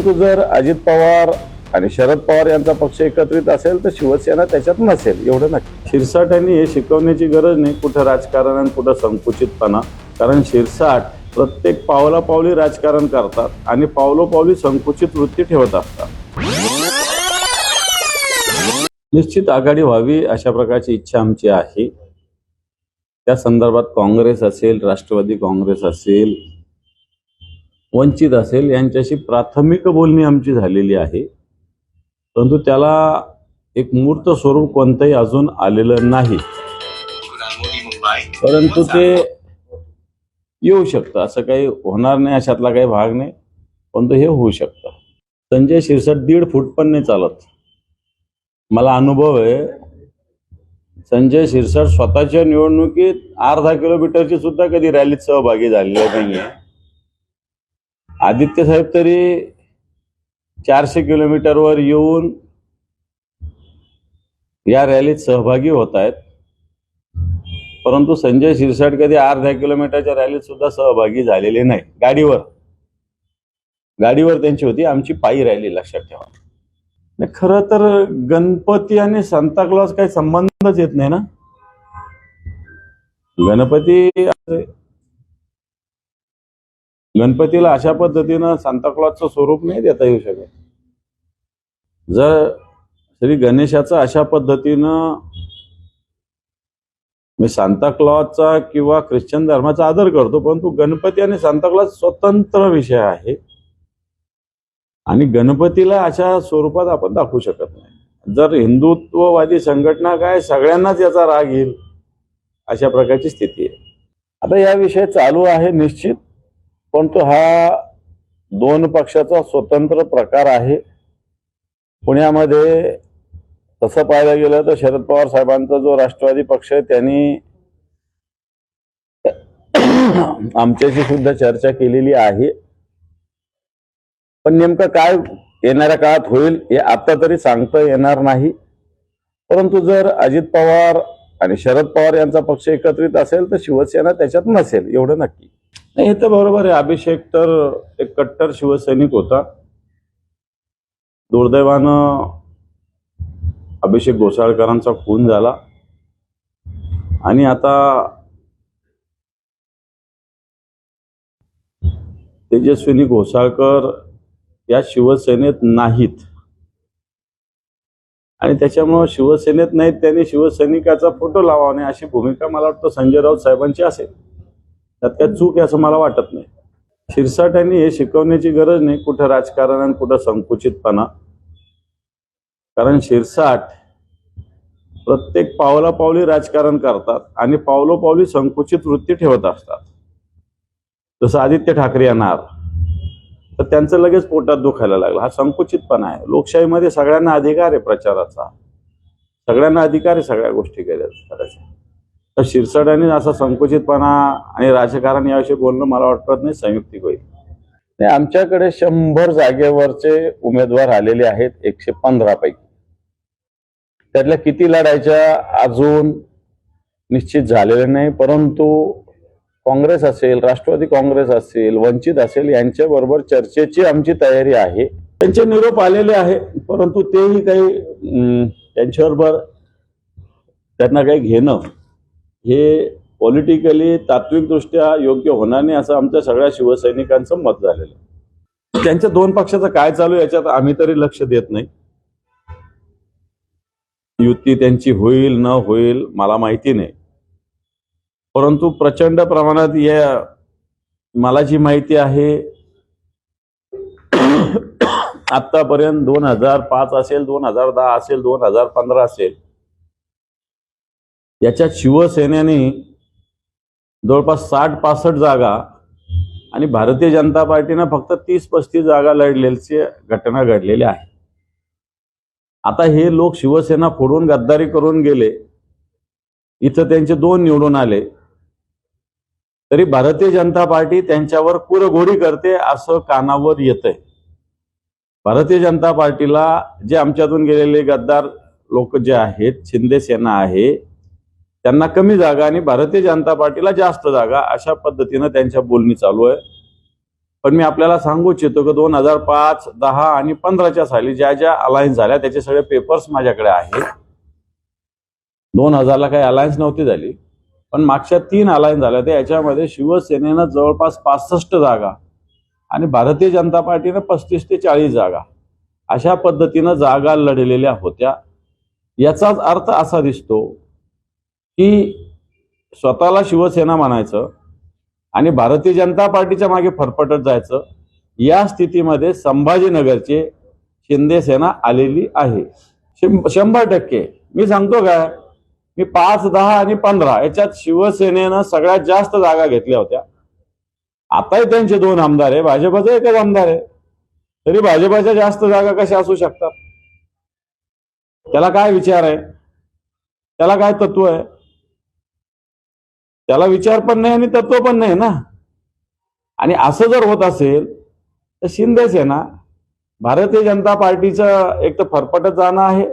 परंतु जर अजित पवार आणि शरद पवार यांचा पक्ष एकत्रित असेल तर शिवसेना त्याच्यात नसेल एवढं नक्की. शिरसाट यांनी हे शिकवण्याची गरज नाही कुठं राजकारण आणि कुठं संकुचितपणा. कारण शिरसाट प्रत्येक पावला पावली राजकारण करतात आणि पावलोपावली संकुचित वृत्ती ठेवत असतात. निश्चित आघाडी व्हावी अशा प्रकारची इच्छा आमची आहे. त्या संदर्भात काँग्रेस असेल राष्ट्रवादी काँग्रेस असेल वंचित असेल यांच्याशी प्राथमिक बोलणी आमची झालेली आहे. परंतु त्याला एक मूर्त स्वरूप कोणतंही अजून आलेलं नाही. परंतु ते येऊ शकतं. असं काही होणार नाही अशातला काही भाग नाही. परंतु हे होऊ शकतं. संजय शिरसाट दीड फूट पण नाही चालत. मला अनुभव आहे संजय शिरसाट स्वतःच्या निवडणुकीत अर्धा किलोमीटरची सुद्धा कधी रॅलीत सहभागी झालेले नाहीये. आदित्य साहेब तरी चारशे किलोमीटरवर येऊन या रॅलीत सहभागी होत आहेत. परंतु संजय शिरसाट कधी अर्ध्या किलोमीटरच्या रॅलीत सुद्धा सहभागी झालेले नाही. गाडीवर. गाडीवर त्यांची होती. आमची पायी रॅली लक्षात ठेवा. नाही, खरं तर गणपती आणि सांताक्लॉज काही संबंधच येत नाही ना? गणपती गणपतीला अशा पद्धतीनं सांताक्लॉजचं स्वरूप नाही देता येऊ शकत. जर श्री गणेशाचं अशा पद्धतीनं मी सांताक्लॉजचा किंवा ख्रिश्चन धर्माचा आदर करतो परंतु गणपती आणि सांताक्लॉज स्वतंत्र विषय आहे. आणि गणपतीला अशा स्वरूपात आपण दाखवू शकत नाही. जर हिंदुत्ववादी संघटना काय सगळ्यांनाच याचा राग येईल अशा प्रकारची स्थिती आहे. आता या विषय चालू आहे निश्चित. परंतु हा दोन पक्षाचा स्वतंत्र प्रकार आहे. पुण्यामध्ये तसं पाहायला गेलं तर शरद पवार साहेबांचा जो राष्ट्रवादी पक्ष आहे त्यांनी आमच्याशी सुद्धा चर्चा केलेली आहे. पण नेमकं काय येणाऱ्या काळात होईल हे आता तरी सांगता येणार नाही. परंतु जर अजित पवार आणि शरद पवार यांचा पक्ष एकत्रित असेल तर शिवसेना त्याच्यात नसेल एवढं नक्की. नाही हे तर बरोबर आहे. अभिषेक तर एक कट्टर शिवसैनिक होता. दुर्दैवानं अभिषेक घोसाळकरांचा खून झाला. आणि आता तेजस्विनी घोसाळकर या शिवसेनेत नाहीत. आणि त्याच्यामुळं शिवसेनेत नाहीत त्यांनी शिवसैनिकाचा फोटो लावा नाही अशी भूमिका मला वाटतं संजय राऊत साहेबांची असेल. त्यात काय चूक आहे असं मला वाटत नाही. शिरसाट यांनी हे शिकवण्याची गरज नाही कुठं राजकारण आणि कुठं संकुचितपणा. कारण शिरसाट प्रत्येक पावला पावली राजकारण करतात आणि पावलोपावली संकुचित वृत्ती ठेवत असतात. जसं आदित्य ठाकरे येणार तर त्यांचं लगेच पोटात दुखायला लागलं. हा संकुचितपणा आहे. लोकशाहीमध्ये सगळ्यांना अधिकार आहे प्रचाराचा. सगळ्यांना अधिकार आहे सगळ्या गोष्टी केल्या. करायच्या तर शिरसाटांनी असा संकुचितपणा आणि राजकारण याविषयी बोलणं मला वाटत नाही संयुक्तिक होईल. नाही, आमच्याकडे शंभर जागेवरचे उमेदवार आलेले आहेत एकशे पंधरा पैकी. त्यातल्या किती लढायच्या अजून निश्चित झालेले नाही परंतु काँग्रेस असेल राष्ट्रवादी काँग्रेस असेल वंचित असेल यांच्या बरोबर चर्चेची आमची तयारी आहे. त्यांचे निरोप आलेले आहे परंतु तेही काही त्यांच्याबरोबर त्यांना काही घेणं हे पॉलिटिकली तात्विकदृष्ट्या योग्य होणार नाही असं आमच्या सगळ्या शिवसैनिकांचं मत झालेलं आहे. त्यांच्या दोन पक्षाचं काय चालू आहे याच्यात आम्ही तरी लक्ष देत नाही युती त्यांची होईल न होईल मला माहिती नाही परंतु प्रचंड प्रमाणात या मला जी माहिती आहे आतापर्यंत दोन हजार पाच असेल दोन हजार दहा असेल दोन हजार पंधरा असेल याच्यात शिवसेनेने जवळपास साठ पासष्ट जागा आणि भारतीय जनता पार्टीनं फक्त तीस पस्तीस जागा लढलेली घटना घडलेली आहे. आता हे लोक शिवसेना फोडून गद्दारी करून गेले. इथं त्यांचे दोन निवडून आले. तरी भारतीय जनता पार्टी त्यांच्यावर कुरघोडी करते असं कानावर येतंय. भारतीय जनता पार्टीला जे आमच्यातून गेलेले गद्दार लोक जे आहेत शिंदे सेना आहे त्यांना कमी जागा आणि भारतीय जनता पार्टीला जास्त जागा अशा पद्धतीनं त्यांच्या बोलणी चालू आहे. पण मी आपल्याला सांगू इच्छितो की दोन हजार पाच दहा आणि पंधराच्या साली ज्या ज्या अलायन्स झाल्या त्याचे सगळे पेपर्स माझ्याकडे आहेत. दोन हजारला काही अलायन्स नव्हती झाली. पण मागच्या तीन अलायन्स झाल्या त्या याच्यामध्ये शिवसेनेनं जवळपास पासष्ट जागा आणि भारतीय जनता पार्टीनं पस्तीस ते चाळीस जागा. अशा पद्धतीनं जागा लढलेल्या होत्या. याचाच अर्थ असा दिसतो की स्वतःला शिवसेना म्हणायचं आणि भारतीय जनता पार्टीच्या मागे फरफटत जायचं या स्थितीमध्ये संभाजीनगरचे शिंदे सेना आलेली आहे. शं- शंभर टक्के. मी सांगतो काय? मी पाच दहा आणि पंधरा याच्यात शिवसेनेनं सगळ्यात जास्त जागा घेतल्या होत्या. आताही त्यांचे दोन आमदार आहे. भाजपचा एकच आमदार आहे. तरी भाजपच्या जास्त जागा कशा असू शकतात? त्याला काय विचार आहे? त्याला काय तत्व आहे? त्याला विचार पण नाही आणि तत्व पण नाही ना. आणि असं जर होत असेल तर शिंदे सेना भारतीय जनता पार्टीचं एक तर फरफटत जाणं आहे.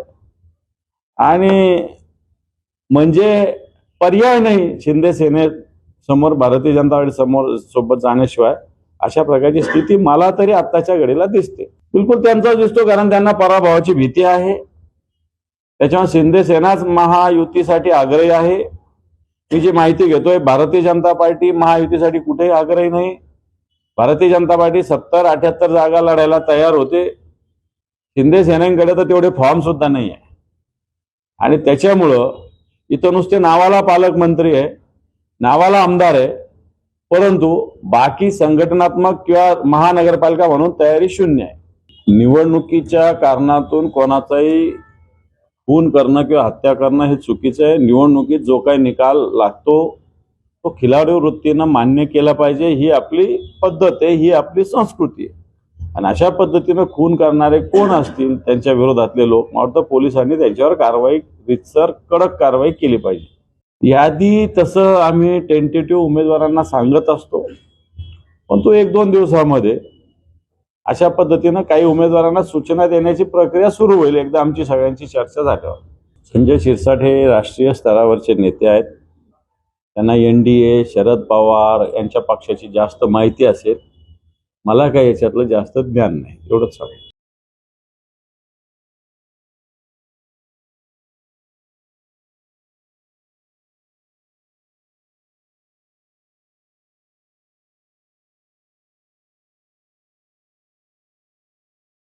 आणि म्हणजे पर्याय नाही शिंदे सेने समोर भारतीय जनता पार्टी समोर सोबत जाण्याशिवाय. अशा प्रकारची स्थिती मला तरी आत्ताच्या घडीला दिसते. बिलकुल त्यांचा दिसतो कारण त्यांना पराभवाची भीती आहे. त्याच्यामुळे शिंदे सेनाच महायुतीसाठी आग्रही आहे. मी जी माहिती घेतोय भारतीय जनता पार्टी महायुतीसाठी कुठेही आग्रही नाही. भारतीय जनता पार्टी सत्तर अठ्याहत्तर जागा लढायला तयार होते. शिंदे सेनेकडे तर तेवढे फॉर्म सुद्धा नाही आहे आणि त्याच्यामुळं इथं नुसते नावाला पालकमंत्री आहे नावाला आमदार आहे परंतु बाकी संघटनात्मक किंवा महानगरपालिका म्हणून तयारी शून्य आहे. निवडणुकीच्या कारणातून कोणाचाही खून करणं किंवा हत्या करणं हे चुकीचं आहे. निवडणुकीत जो काही निकाल लागतो तो खिलाडी वृत्तीनं मान्य केला पाहिजे. ही आपली पद्धत आहे ही आपली संस्कृती आहे. आणि अशा पद्धतीनं खून करणारे कोण असतील त्यांच्या विरोधातले लोक? मला वाटतं पोलिसांनी त्यांच्यावर कारवाई रितसर कडक कारवाई केली पाहिजे. यादी तसं आम्ही टेंटेटिव्ह उमेदवारांना सांगत असतो. पण तो एक दोन दिवसामध्ये अशा पद्धतीनं काही उमेदवारांना सूचना देण्याची प्रक्रिया सुरू होईल. एकदा आमची सगळ्यांची चर्चा झाल्यावर. संजय शिरसाट हे राष्ट्रीय स्तरावरचे नेते आहेत. त्यांना N D A Sharad Pawar यांच्या पक्षाची जास्त माहिती असेल. मला काही याच्यातलं जास्त ज्ञान नाही. एवढंच सांगतो.